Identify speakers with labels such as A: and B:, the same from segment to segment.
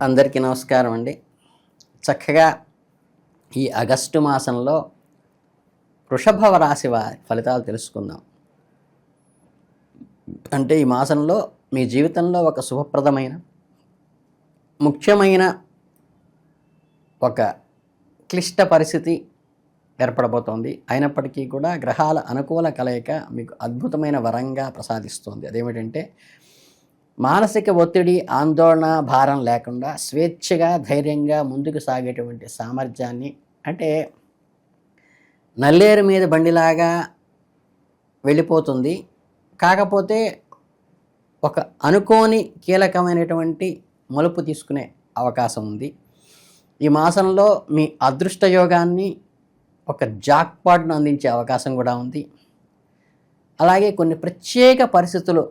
A: అందరికీ నమస్కారం అండి. చక్కగా ఈ ఆగస్టు మాసంలో వృషభవ రాశి వారి ఫలితాలు తెలుసుకుందాం. అంటే ఈ మాసంలో మీ జీవితంలో ఒక శుభప్రదమైన ముఖ్యమైన ఒక క్లిష్ట పరిస్థితి ఏర్పడబోతోంది. అయినప్పటికీ కూడా గ్రహాల అనుకూల కలయిక మీకు అద్భుతమైన వరంగా ప్రసాదిస్తుంది. అదేమిటంటే మానసిక ఒత్తిడి ఆందోళన భారం లేకుండా స్వేచ్ఛగా ధైర్యంగా ముందుకు సాగేటువంటి సామర్థ్యాన్ని అంటే నల్లేరు మీద బండిలాగా వెళ్ళిపోతుంది. కాకపోతే ఒక అనుకోని కీలకమైనటువంటి మలుపు తీసుకునే అవకాశం ఉంది. ఈ మాసంలో మీ అదృష్ట యోగాన్ని ఒక జాక్పాట్ను అందించే అవకాశం కూడా ఉంది. అలాగే కొన్ని ప్రత్యేక పరిస్థితులు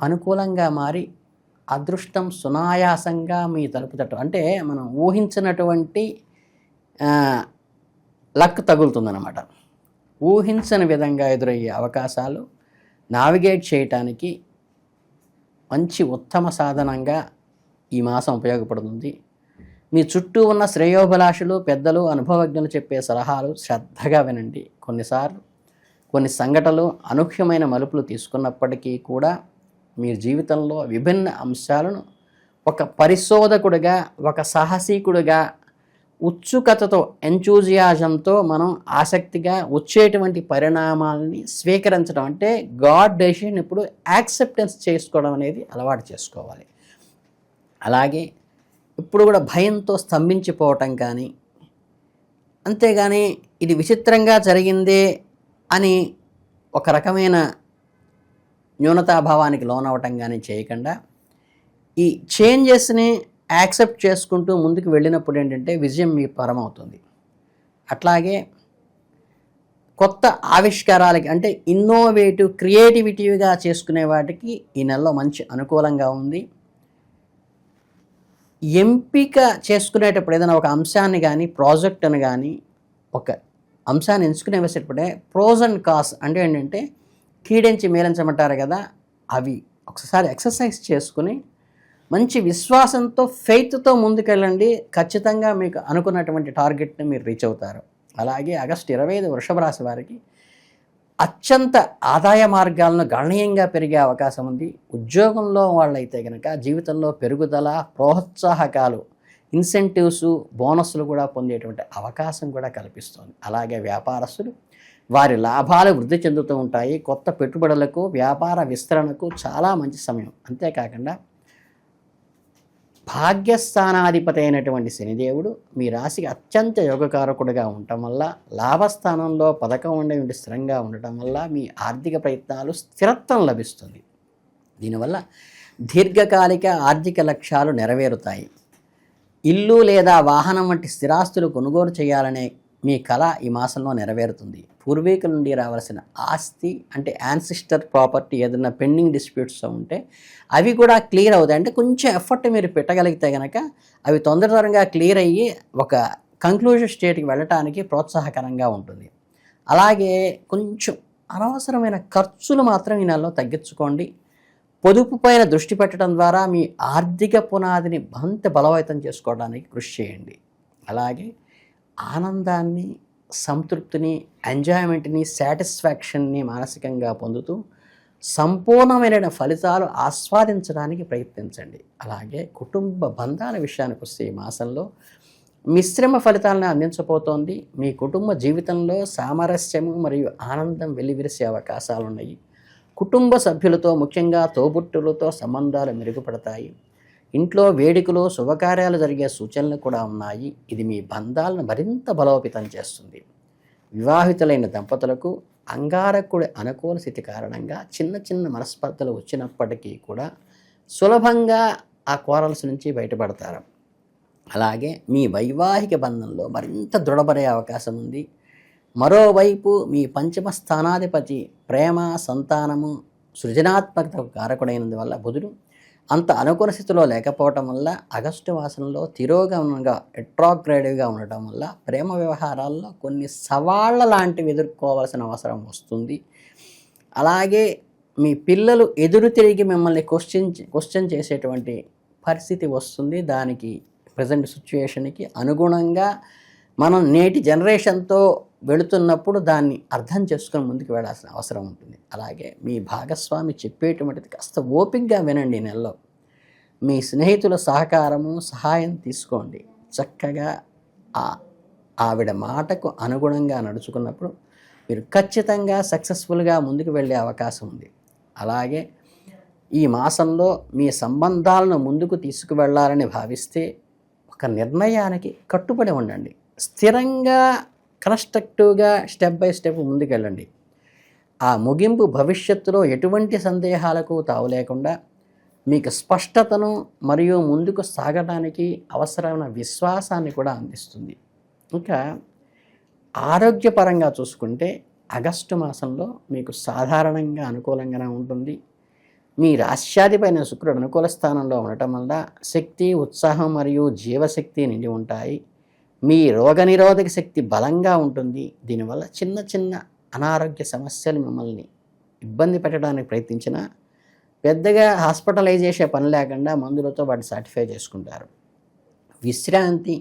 A: అనుకూలంగా మారి అదృష్టం సునాయాసంగా మీ తలుపు తట్టు అంటే మనం ఊహించినటువంటి లక్ తగులుతుందన్నమాట. ఊహించని విధంగా ఎదురయ్యే అవకాశాలు నావిగేట్ చేయటానికి మంచి ఉత్తమ సాధనంగా ఈ మాసం ఉపయోగపడుతుంది. మీ చుట్టూ ఉన్న శ్రేయోభిలాషులు పెద్దలు అనుభవజ్ఞులు చెప్పే సలహాలు శ్రద్ధగా వినండి. కొన్నిసార్లు కొన్ని సంఘటనలు అనూహ్యమైన మలుపులు తీసుకున్నప్పటికీ కూడా మీ జీవితంలో విభిన్న అంశాలను ఒక పరిశోధకుడిగా ఒక సాహసీకుడిగా ఉత్సుకతతో ఎంచూజియాజంతో మనం ఆసక్తిగా వచ్చేటువంటి పరిణామాలని స్వీకరించడం అంటే గాడ్ డెసిషన్ ఇప్పుడు యాక్సెప్టెన్స్ చేసుకోవడం అనేది అలవాటు చేసుకోవాలి. అలాగే ఇప్పుడు కూడా భయంతో స్తంభించిపోవటం కానీ అంతేగాని ఇది విచిత్రంగా జరిగిందే అని ఒక రకమైన న్యూనతాభావానికి లోనవటం కానీ చేయకుండా ఈ చేంజెస్ని యాక్సెప్ట్ చేసుకుంటూ ముందుకు వెళ్ళినప్పుడు ఏంటంటే విజయం మీ పరమవుతుంది. అట్లాగే కొత్త ఆవిష్కారాలకి అంటే ఇన్నోవేటివ్ క్రియేటివిటీగా చేసుకునే వాటికి ఈ నెలలో మంచి అనుకూలంగా ఉంది. ఎంపిక చేసుకునేటప్పుడు ఏదైనా ఒక అంశాన్ని కానీ ప్రాజెక్ట్ని కానీ ఒక అంశాన్ని ఎంచుకునే వేసేటప్పుడే ప్రోజ్ అండ్ కాస్ అంటే ఏంటంటే కీడించి మేలించమంటారు కదా అవి ఒకసారి ఎక్సర్సైజ్ చేసుకుని మంచి విశ్వాసంతో ఫెయిత్తో ముందుకెళ్ళండి. ఖచ్చితంగా మీకు అనుకున్నటువంటి టార్గెట్ని మీరు రీచ్ అవుతారు. అలాగే ఆగస్టు ఇరవై ఐదు వృషభ రాశి వారికి అత్యంత ఆదాయ మార్గాలను గణనీయంగా పెరిగే అవకాశం ఉంది. ఉద్యోగంలో వాళ్ళైతే కనుక జీవితంలో పెరుగుదల ప్రోత్సాహకాలు ఇన్సెంటివ్స్ బోనస్లు కూడా పొందేటువంటి అవకాశం కూడా కల్పిస్తుంది. అలాగే వ్యాపారస్తులు వారి లాభాలు వృద్ధి చెందుతూ ఉంటాయి. కొత్త పెట్టుబడులకు వ్యాపార విస్తరణకు చాలా మంచి సమయం. అంతేకాకుండా భాగ్యస్థానాధిపతి అయినటువంటి శనిదేవుడు మీ రాశికి అత్యంత యోగకారకుడిగా ఉండటం వల్ల లాభస్థానంలో పథకం ఉండేటువంటి స్థిరంగా ఉండటం వల్ల మీ ఆర్థిక ప్రయత్నాలు స్థిరత్వం లభిస్తుంది. దీనివల్ల దీర్ఘకాలిక ఆర్థిక లక్ష్యాలు నెరవేరుతాయి. ఇల్లు లేదా వాహనం వంటి స్థిరాస్తులు కొనుగోలు చేయాలనే మీ కళ ఈ మాసంలో నెరవేరుతుంది. పూర్వీకుల నుండి రావాల్సిన ఆస్తి అంటే యాన్సిస్టర్ ప్రాపర్టీ ఏదైనా పెండింగ్ డిస్ప్యూట్స్ ఉంటే అవి కూడా క్లియర్ అవుతాయి. అంటే కొంచెం ఎఫర్ట్ మీరు పెట్టగలిగితే కనుక అవి తొందరతరంగా క్లియర్ అయ్యి ఒక కంక్లూజన్ స్టేట్కి వెళ్ళటానికి ప్రోత్సాహకరంగా ఉంటుంది. అలాగే కొంచెం అనవసరమైన ఖర్చులు మాత్రం ఈ నెలలో తగ్గించుకోండి. పొదుపు పైన దృష్టి పెట్టడం ద్వారా మీ ఆర్థిక పునాదిని మరింత బలవంతం చేసుకోవడానికి కృషి చేయండి. అలాగే ఆనందాన్ని సంతృప్తిని ఎంజాయ్మెంట్ని సాటిస్ఫాక్షన్ని మానసికంగా పొందుతూ సంపూర్ణమైన ఫలితాలు ఆస్వాదించడానికి ప్రయత్నించండి. అలాగే కుటుంబ బంధాల విషయానికి వస్తే ఈ మాసంలో మిశ్రమ ఫలితాలను అందించబోతోంది. మీ కుటుంబ జీవితంలో సామరస్యము మరియు ఆనందం వెల్లివిరిసే అవకాశాలు ఉన్నాయి కుటుంబ సభ్యులతో ముఖ్యంగా తోబుట్టులతో సంబంధాలు మెరుగుపడతాయి. ఇంట్లో వేడుకలు శుభకార్యాలు జరిగే సూచనలు కూడా ఉన్నాయి. ఇది మీ బంధాలను మరింత బలోపేతం చేస్తుంది. వివాహితులైన దంపతులకు అంగారకుడి అనుకూల స్థితి కారణంగా చిన్న చిన్న మనస్పర్ధలు వచ్చినప్పటికీ కూడా సులభంగా ఆ కోరల్స్ నుంచి బయటపడతారు. అలాగే మీ వైవాహిక బంధంలో మరింత దృఢపడే అవకాశం ఉంది. మరోవైపు మీ పంచమ స్థానాధిపతి ప్రేమ సంతానము సృజనాత్మకతకు కారకుడైనందువల్ల బుధుడు అంత అనుకూల స్థితిలో లేకపోవటం వల్ల ఆగస్టు మాసంలో తిరోగమనంగా ఎట్రాగ్రేడివ్గా ఉండటం వల్ల ప్రేమ వ్యవహారాల్లో కొన్ని సవాళ్ళ లాంటివి ఎదుర్కోవాల్సిన అవసరం వస్తుంది. అలాగే మీ పిల్లలు ఎదురు తిరిగి మిమ్మల్ని క్వశ్చన్ క్వశ్చన్ చేసేటువంటి పరిస్థితి వస్తుంది. దానికి ప్రజెంట్ సిచ్యుయేషన్కి అనుగుణంగా మనం నేటి జనరేషన్తో వెళుతున్నప్పుడు దాన్ని అర్థం చేసుకొని ముందుకు వెళ్ళాల్సిన అవసరం ఉంటుంది. అలాగే మీ భాగస్వామి చెప్పేటువంటిది కాస్త ఓపికగా వినండి నెలలో. మీ స్నేహితుల సహకారము సహాయం తీసుకోండి. చక్కగా ఆ ఆవిడ మాటకు అనుగుణంగా నడుచుకున్నప్పుడు మీరు ఖచ్చితంగా సక్సెస్ఫుల్గా ముందుకు వెళ్ళే అవకాశం ఉంది. అలాగే ఈ మాసంలో మీ సంబంధాలను ముందుకు తీసుకువెళ్ళాలని భావిస్తే ఒక నిర్ణయానికి కట్టుబడి ఉండండి. స్థిరంగా కన్స్ట్రక్టివ్గా స్టెప్ బై స్టెప్ ముందుకెళ్ళండి. ఆ ముగింపు భవిష్యత్తులో ఎటువంటి సందేహాలకు తావు లేకుండా మీకు స్పష్టతను మరియు ముందుకు సాగడానికి అవసరమైన విశ్వాసాన్ని కూడా అందిస్తుంది. ఇంకా ఆరోగ్యపరంగా చూసుకుంటే ఆగస్టు మాసంలో మీకు సాధారణంగా అనుకూలంగానే ఉంటుంది. మీ రాశ్యాధిపైన శుక్రుడు అనుకూల స్థానంలో ఉండటం వల్ల శక్తి ఉత్సాహం మరియు జీవశక్తి నిండి ఉంటాయి. మీ రోగనిరోధక శక్తి బలంగా ఉంటుంది. దీనివల్ల చిన్న చిన్న అనారోగ్య సమస్యలు మిమ్మల్ని ఇబ్బంది పెట్టడానికి ప్రయత్నించినా పెద్దగా హాస్పిటలైజ్ చేసే పని లేకుండా మందులతో వాటిని సాటిఫై చేసుకుంటారు. విశ్రాంతి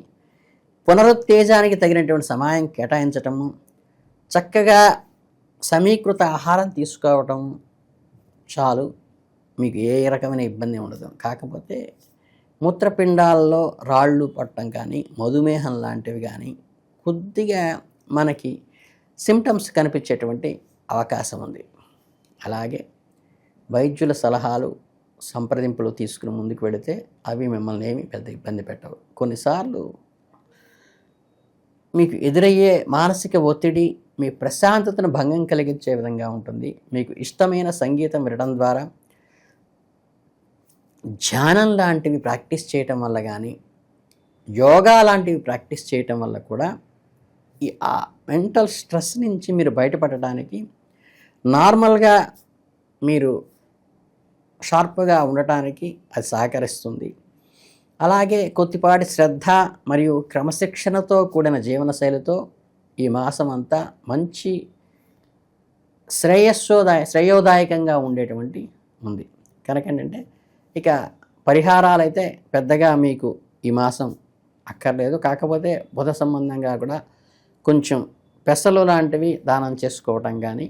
A: పునరుత్తేజానికి తగినటువంటి సమయం కేటాయించటము చక్కగా సమీకృత ఆహారం తీసుకోవటం చాలు. మీకు ఏ రకమైన ఇబ్బంది ఉండదు. కాకపోతే మూత్రపిండాల్లో రాళ్ళు పట్టడం కానీ మధుమేహం లాంటివి కానీ కొద్దిగా మనకి సిమ్టమ్స్ కనిపించేటువంటి అవకాశం ఉంది. అలాగే వైద్యుల సలహాలు సంప్రదింపులు తీసుకుని ముందుకు వెళితే అవి మిమ్మల్ని ఏమి పెద్ద ఇబ్బంది పెట్టవు. కొన్నిసార్లు మీకు ఎదురయ్యే మానసిక ఒత్తిడి మీ ప్రశాంతతను భంగం కలిగించే విధంగా ఉంటుంది. మీకు ఇష్టమైన సంగీతం వినడం ద్వారా ధ్యానం లాంటివి ప్రాక్టీస్ చేయటం వల్ల కానీ యోగా లాంటివి ప్రాక్టీస్ చేయటం వల్ల కూడా ఈ ఆ మెంటల్ స్ట్రెస్ నుంచి మీరు బయటపడటానికి నార్మల్గా మీరు షార్ప్గా ఉండటానికి అది సహకరిస్తుంది. అలాగే కొద్దిపాటి శ్రద్ధ మరియు క్రమశిక్షణతో కూడిన జీవనశైలితో ఈ మాసం అంతా మంచి శ్రేయస్సోదాయ శ్రేయోదాయకంగా ఉండేటువంటి ఉంది. కనుక ఏంటంటే ఇక పరిహారాలు అయితే పెద్దగా మీకు ఈ మాసం అక్కర్లేదు. కాకపోతే బుధ సంబంధంగా కూడా కొంచెం పెసలు లాంటివి దానం చేసుకోవటం కానీ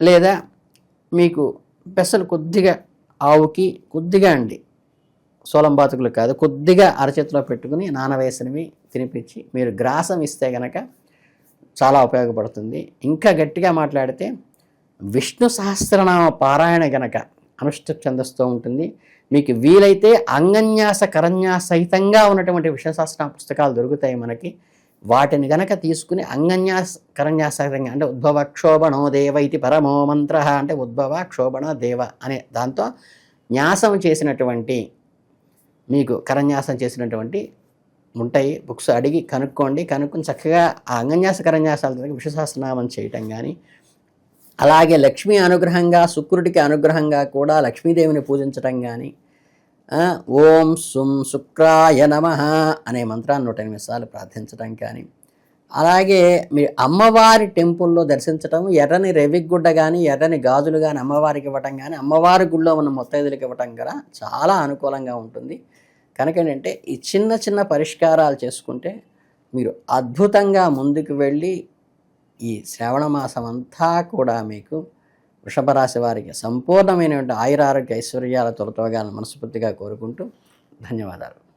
A: లేదా మీకు పెసలు కొద్దిగా ఆవుకి కొద్దిగా అండి సోలం బాతుకులు కాదు కొద్దిగా అరచేతిలో పెట్టుకుని నానవేసినవి తినిపించి మీరు గ్రాసం ఇస్తే కనుక చాలా ఉపయోగపడుతుంది. ఇంకా గట్టిగా మాట్లాడితే విష్ణు సహస్రనామ పారాయణ గనక అనుష్ఠ ఛందస్తో ఉంటుంది. మీకు వీలైతే అంగన్యాస కరన్యాస సహితంగా ఉన్నటువంటి విశ్వశాస్త్ర పుస్తకాలు దొరుకుతాయి మనకి. వాటిని గనక తీసుకుని అంగన్యాస కరన్యాసహితంగా అంటే ఉద్భవ క్షోభణో దేవ ఇది పరమో మంత్ర అంటే ఉద్భవ క్షోభణ దేవ అనే దాంతో న్యాసం చేసినటువంటి మీకు కరన్యాసం చేసినటువంటి ఉంటాయి. బుక్స్ అడిగి కనుక్కోండి. కనుక్కొని చక్కగా ఆ అంగన్యాస కరన్యాసాల విశ్వసహస్రనామం చేయటం కానీ అలాగే లక్ష్మీ అనుగ్రహంగా శుక్రుడికి అనుగ్రహంగా కూడా లక్ష్మీదేవిని పూజించటం కానీ ఓం సుం శుక్రాయ నమ అనే మంత్రాన్ని నూట ఎనిమిది సార్లు ప్రార్థించటం కానీ అలాగే మీ అమ్మవారి టెంపుల్లో దర్శించటం ఎర్రని రెవిగుడ్డ కానీ ఎర్రని గాజులు కానీ అమ్మవారికి ఇవ్వటం కానీ అమ్మవారి గుళ్ళో ఉన్న మొత్తైదులకు ఇవ్వటం కూడా చాలా అనుకూలంగా ఉంటుంది. కనుక ఏంటంటే ఈ చిన్న చిన్న పరిష్కారాలు చేసుకుంటే మీరు అద్భుతంగా ముందుకు వెళ్ళి ఈ శ్రావణ మాసం అంతా కూడా మీకు వృషభ రాశి వారికి సంపూర్ణమైనటువంటి ఆయురారోగ్య ఐశ్వర్యాల తొలతోగాలను మనస్ఫూర్తిగా కోరుకుంటూ ధన్యవాదాలు.